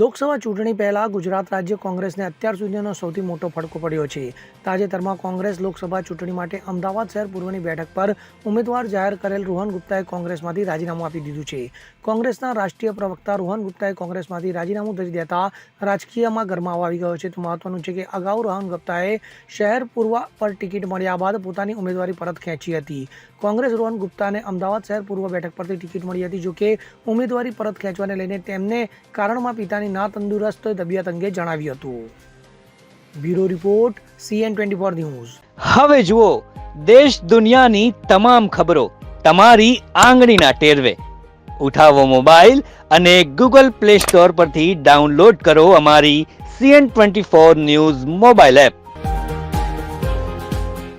લોકસભા ચૂંટણી પહેલાં ગુજરાત રાજ્ય કોંગ્રેસને અત્યાર સુધીનો સૌથી મોટો ફટકો પડ્યો છે. તાજેતરમાં કોંગ્રેસ લોકસભા ચૂંટણી માટે અમદાવાદ શહેર પૂર્વની બેઠક પર ઉમેદવાર જાહેર કરેલ રોહન ગુપ્તાએ કોંગ્રેસમાંથી રાજીનામું આપી દીધું છે. કોંગ્રેસના રાષ્ટ્રીય પ્રવક્તા રોહન ગુપ્તાએ કોંગ્રેસમાંથી રાજીનામું ધરી દેતા રાજકીયમાં ગરમાવો આવી ગયો છે. તો મહત્વનું છે કે અગાઉ રોહન ગુપ્તાએ શહેર પૂર્વ પર ટિકિટ મળ્યા બાદ પોતાની ઉમેદવારી પરત ખેંચી હતી. કોંગ્રેસ રોહન ગુપ્તાને અમદાવાદ શહેર પૂર્વ બેઠક પરથી ટિકિટ મળી હતી, જોકે ઉમેદવારી પરત ખેંચવાને લઈને તેમને કારણમાં પિતાની ના તંદુરસ્ત તબિયત અંગે જણાવ્યું હતું. Bureau report CN twenty four news. હવે જુઓ, દેશ દુનિયાની તમામ ખબરો તમારી આંગળીના ટેરવે. ઉઠાવો મોબાઈલ અને ગૂગલ પ્લે સ્ટોર પરથી ડાઉનલોડ કરો અમારી CN twenty four news mobile app.